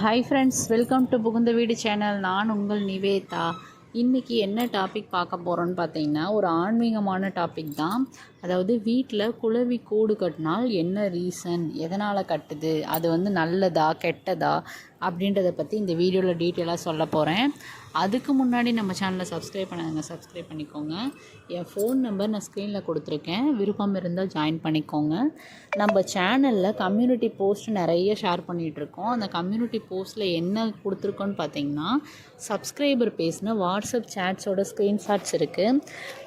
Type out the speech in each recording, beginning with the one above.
Hi friends welcome to புகுந்த வீடு channel நான் உங்கள் நிவேதா. இன்றைக்கி என்ன டாபிக் பார்க்க போகிறோன்னு பார்த்தீங்கன்னா ஒரு ஆன்மீகமான டாபிக் தான். அதாவது வீட்டில் குளவி கூடு கட்டினால் என்ன ரீசன் எதனால் கட்டுது? அது வந்து நல்லதா கெட்டதா? அப்படின்றத பற்றி இந்த வீடியோவில் டீட்டெயிலாக சொல்ல போகிறேன் அதுக்கு முன்னாடி நம்ம சேனலை சப்ஸ்கிரைப் பண்ணாங்க சப்ஸ்கிரைப் பண்ணிக்கோங்க. என் ஃபோன் நம்பர் நான் ஸ்க்ரீனில் கொடுத்துருக்கேன். விருப்பம் இருந்தால் ஜாயின் பண்ணிக்கோங்க. நம்ம சேனலில் கம்யூனிட்டி போஸ்ட் நிறைய ஷேர் பண்ணிகிட்ருக்கோம் அந்த கம்யூனிட்டி போஸ்ட்டில் என்ன கொடுத்துருக்கோன்னு பார்த்தீங்கன்னா சப்ஸ்கிரைபர் பேசின வாட்ஸ்அப் சேட்ஸோட ஸ்க்ரீன்ஷாட்ஸ் இருக்குது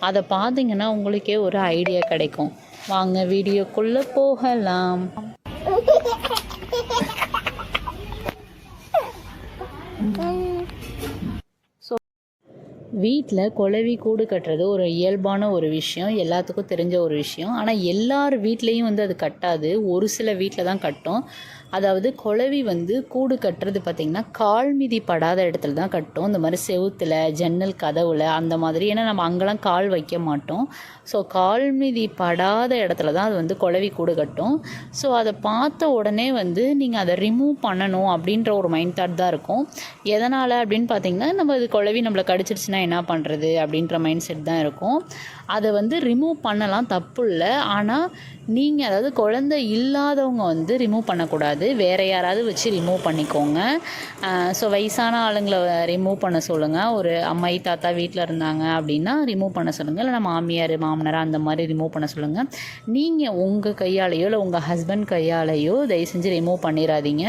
அதை பார்த்தீங்கன்னா உங்களுக்கே ஒரு ஐடியா கிடைக்கும். வாங்க வீடியோக்குள்ளே போகலாம். வீட்டில் குலவி கூடு கட்டுறது ஒரு இயல்பான ஒரு விஷயம் எல்லாத்துக்கும் தெரிஞ்ச ஒரு விஷயம். ஆனால் எல்லார் வீட்லேயும் வந்து அது கட்டாது. ஒரு சில வீட்டில் தான் கட்டும். அதாவது குலவி வந்து கூடு கட்டுறது பார்த்திங்கன்னா கால் மிதி படாத இடத்துல தான் கட்டும். இந்த மாதிரி செவுத்தில் ஜன்னல் கதவுல அந்த மாதிரி. ஏன்னா நம்ம அங்கெல்லாம் கால் வைக்க மாட்டோம். ஸோ கால் மிதி படாத இடத்துல தான் அது வந்து குலவி கூடு கட்டும். ஸோ அதை பார்த்த உடனே வந்து நீங்கள் அதை ரிமூவ் பண்ணணும் அப்படின்ற ஒரு மைண்ட் தாட் தான் இருக்கும். எதனால் அப்படின்னு பார்த்தீங்கன்னா நம்ம அது குலவி நம்மளை கடிச்சிருச்சுன்னா என்ன பண்ணுறது அப்படின்ற மைண்ட் செட் தான் இருக்கும். அதை வந்து ரிமூவ் பண்ணலாம் தப்பு இல்லை. ஆனால் நீங்கள் அதாவது குழந்தை இல்லாதவங்க வந்து ரிமூவ் பண்ணக்கூடாது. வேறு யாராவது வச்சு ரிமூவ் பண்ணிக்கோங்க. ஸோ வயசான ஆளுங்களை ரிமூவ் பண்ண சொல்லுங்கள் ஒரு அம்மை தாத்தா வீட்டில் இருந்தாங்க அப்படின்னா ரிமூவ் பண்ண சொல்லுங்கள் இல்லைனா மாமியார் மாமனார் அந்த மாதிரி ரிமூவ் பண்ண சொல்லுங்கள் நீங்கள் உங்கள் கையாலேயோ இல்லை உங்கள் ஹஸ்பண்ட் கையாலேயோ தயவு செஞ்சு ரிமூவ் பண்ணிடாதீங்க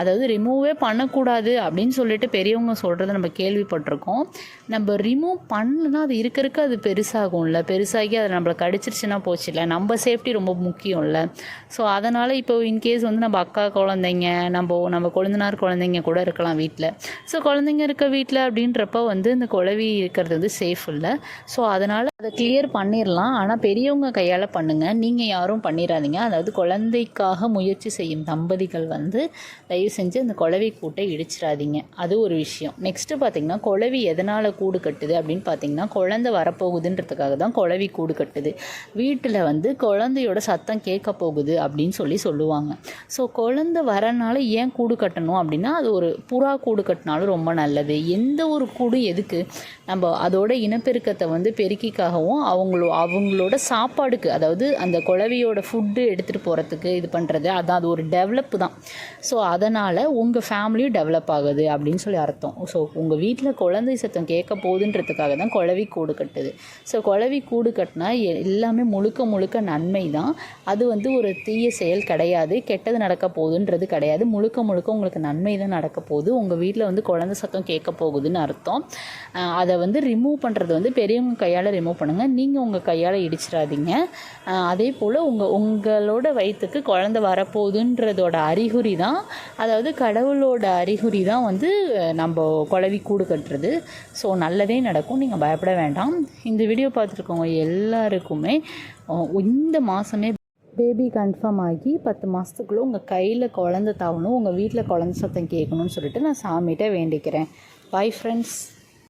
அதாவது ரிமூவே பண்ணக்கூடாது அப்படின்னு சொல்லிட்டு பெரியவங்க சொல்கிறத நம்ம கேள்விப்பட்டிருக்கோம். நம்ம ரிமூவ் பண்ணலன்னா அது இருக்க இருக்க அது பெருசாகும்ல. பெருசாகி அதை நம்மளை கடிச்சிருச்சுன்னா போச்சு இல்லை. நம்ம சேஃப்டி ரொம்ப முக்கியம்ல. ஸோ அதனால் இப்போ இன்கேஸ் வந்து நம்ம அக்கா குழந்தைங்க நம்ம நம்ம கொழுந்தனார் குழந்தைங்க கூட இருக்கலாம் வீட்டில் ஸோ குழந்தைங்க இருக்க வீட்டில் அப்படின்றப்ப வந்து இந்த குழவி இருக்கிறது வந்து சேஃப் இல்லை. ஸோ அதனால் அதை கிளியர் பண்ணிடலாம் ஆனால் பெரியவங்க கையால் பண்ணுங்கள் நீங்கள் யாரும் பண்ணிடாதீங்க அதாவது குழந்தைக்காக முயற்சி செய்யும் தம்பதிகள் வந்து தயவு செஞ்சு அந்த குழவி கூட்டை இடிச்சிடாதீங்க. அது ஒரு விஷயம். நெக்ஸ்ட்டு பார்த்திங்கன்னா குழவி எதனால் கூடு கட்டுது அப்படின்னு பார்த்தீங்கன்னா குழந்தை வரப்போகுதுன்றதுக்காக தான் குழவி கூடு கட்டுது. வீட்டில் வந்து குழந்தையோட சத்தம் கேட்க போகுது அப்படின்னு சொல்லி சொல்லுவாங்க. ஸோ குழந்தை வரனால ஏன் கூடு கட்டணும் அப்படின்னா அது ஒரு புறா கூடு கட்டினாலும் ரொம்ப நல்லது. எந்த ஒரு கூடு எதுக்கு? நம்ம அதோட இனப்பெருக்கத்தை வந்து பெருக்கிக்காகவும் அவங்களோ அவங்களோட சாப்பாடுக்கு அதாவது அந்த குழவியோட ஃபுட்டு எடுத்துகிட்டு போகிறதுக்கு இது பண்ணுறது அதான் அது ஒரு டெவலப்பு தான். ஸோ அதனால் உங்கள் ஃபேமிலியும் டெவலப் ஆகுது அப்படின்னு சொல்லி அர்த்தம். ஸோ உங்கள் வீட்டில் குழந்தை சத்தம் கேட்க போகுதுன்றதுக்காக தான் குழவி கூடு கட்டுது. ஸோ குழவி கூடு கட்டினா எல்லாமே முழுக்க முழுக்க நன்மை தான் அது வந்து ஒரு தீய செயல் கிடையாது. கெட்டது நடக்க போகுதுன்றது கிடையாது. முழுக்க முழுக்க உங்களுக்கு நன்மை தான் நடக்க போகுது. உங்கள் வீட்டில் வந்து குழந்த சத்தம் கேட்க போகுதுன்னு அர்த்தம். அதை வந்து ரிமூவ் பண்ணுறது வந்து பெரியவங்க கையால் ரிமூவ் பண்ணுங்கள் நீங்கள் உங்கள் கையால் இடிச்சிடாதீங்க. அதே போல் உங்கள் உங்களோட வயிற்றுக்கு குழந்த வரப்போகுதுன்றதோட அறிகுறி தான் அதாவது கடவுளோட அறிகுறி தான் வந்து நம்ம குழவி கூடு கட்டுறது. ஸோ நல்லதே நடக்கும். நீங்கள் பயப்பட வேண்டாம். இந்த வீடியோ பார்த்துருக்கவங்க எல்லாருக்குமே இந்த மாதமே பேபி கன்ஃபார்ம் ஆகி பத்து மாதத்துக்குள்ளே உங்கள் கையில் குழந்த தாவணும் உங்கள் வீட்டில் குழந்த சத்தம் கேட்கணும்னு சொல்லிட்டு நான் சாமிகிட்ட வேண்டிக்கிறேன். Bye friends